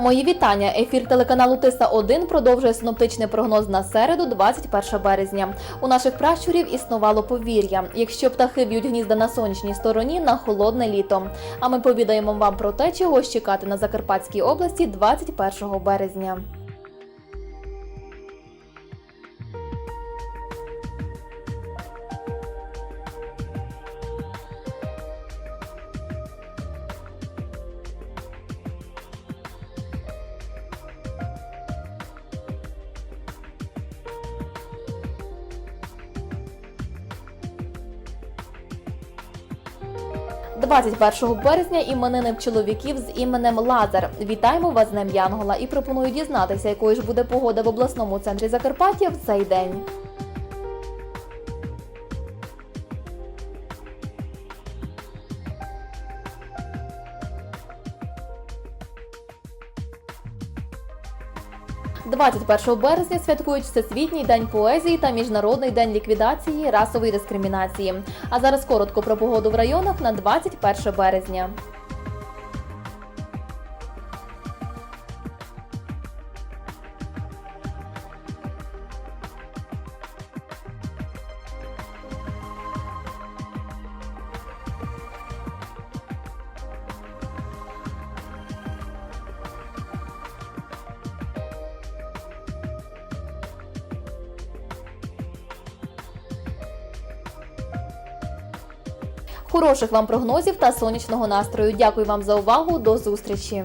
Мої вітання. Ефір телеканалу Тиса 1 продовжує синоптичний прогноз на середу, 21 березня. У наших пращурів існувало повір'я. Якщо птахи б'ють гнізда на сонячній стороні, на холодне літо. А ми повідаємо вам про те, чого чекати на Закарпатській області 21 березня. – 21 березня іменини чоловіків з іменем Лазар. Вітаємо вас з Янгола і пропоную дізнатися, якою ж буде погода в обласному центрі Закарпаття в цей день. – 21 березня святкують Всесвітній день поезії та Міжнародний день ліквідації расової дискримінації. А зараз коротко про погоду в районах на 21 березня. Хороших вам прогнозів та сонячного настрою. Дякую вам за увагу. До зустрічі.